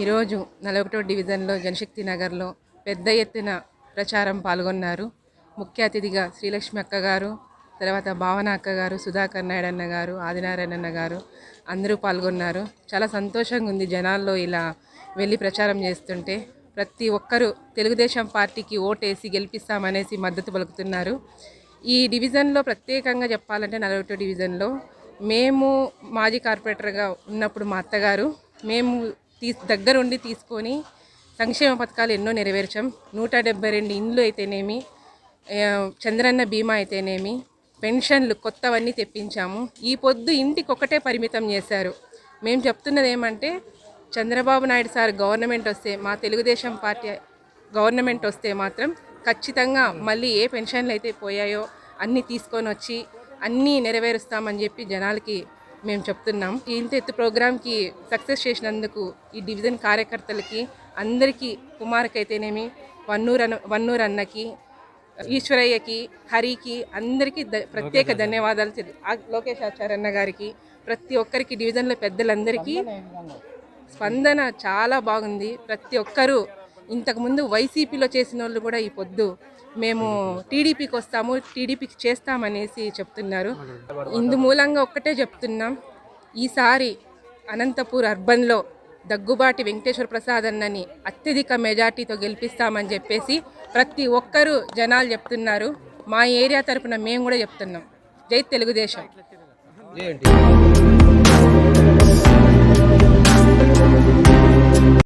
ఈరోజు నలభై డివిజన్లో జనశక్తి నగర్లో పెద్ద ఎత్తున ప్రచారం పాల్గొన్నారు. ముఖ్య అతిథిగా శ్రీలక్ష్మి అక్క గారు తర్వాత భావన అక్క గారు సుధాకర్ నాయుడు అన్న గారు ఆదినారాయణ అన్న గారు అందరూ పాల్గొన్నారు. చాలా సంతోషంగా ఉంది జనాల్లో ఇలా వెళ్ళి ప్రచారం చేస్తుంటే. ప్రతి ఒక్కరూ తెలుగుదేశం పార్టీకి ఓటేసి గెలిపిస్తామనేసి మద్దతు పలుకుతున్నారు. ఈ డివిజన్లో ప్రత్యేకంగా చెప్పాలంటే నలభై డివిజన్లో మేము మాజీ కార్పొరేటర్గా ఉన్నప్పుడు మా అత్తగారు మేము తీ దగ్గరుండి తీసుకొని సంక్షేమ పథకాలు ఎన్నో నెరవేర్చాం. నూట డెబ్బై రెండు ఇండ్లు అయితేనేమి చంద్రన్న బీమా అయితేనేమి పెన్షన్లు కొత్తవన్నీ తెప్పించాము. ఈ పొద్దు ఇంటికి ఒకటే పరిమితం చేశారు. మేము చెప్తున్నది ఏమంటే చంద్రబాబు నాయుడు సార్ గవర్నమెంట్ వస్తే మా తెలుగుదేశం పార్టీ గవర్నమెంట్ వస్తే మాత్రం ఖచ్చితంగా మళ్ళీ ఏ పెన్షన్లు అయితే పోయాయో అన్నీ తీసుకొని వచ్చి అన్నీ నెరవేరుస్తామని చెప్పి జనాలకి మేము చెప్తున్నాం. ఈ ఇంత ఎత్తు ప్రోగ్రామ్కి సక్సెస్ చేసినందుకు ఈ డివిజన్ కార్యకర్తలకి అందరికీ కుమార్కి అయితేనేమి వన్నూరు అన్న వన్నూరు అన్నకి ఈశ్వరయ్యకి హరికి అందరికీ ప్రత్యేక ధన్యవాదాలు లోకేష్ ఆచార్యన్న గారికి ప్రతి ఒక్కరికి డివిజన్లో పెద్దలందరికీ స్పందన చాలా బాగుంది. ప్రతి ఒక్కరూ ఇంతకుముందు వైసీపీలో చేసిన వాళ్ళు కూడా ఈ పొద్దు మేము టీడీపీకి వస్తాము టీడీపీకి చేస్తామనేసి చెప్తున్నారు. ఇందు మూలంగా ఒక్కటే చెప్తున్నాం. ఈసారి అనంతపూర్ అర్బన్లో దగ్గుబాటి వెంకటేశ్వర ప్రసాద్ అన్నని అత్యధిక మెజార్టీతో గెలిపిస్తామని చెప్పేసి ప్రతి ఒక్కరూ జనాలు చెప్తున్నారు. మా ఏరియా తరపున మేము కూడా చెప్తున్నాం. జై తెలుగుదేశం. ఏంటి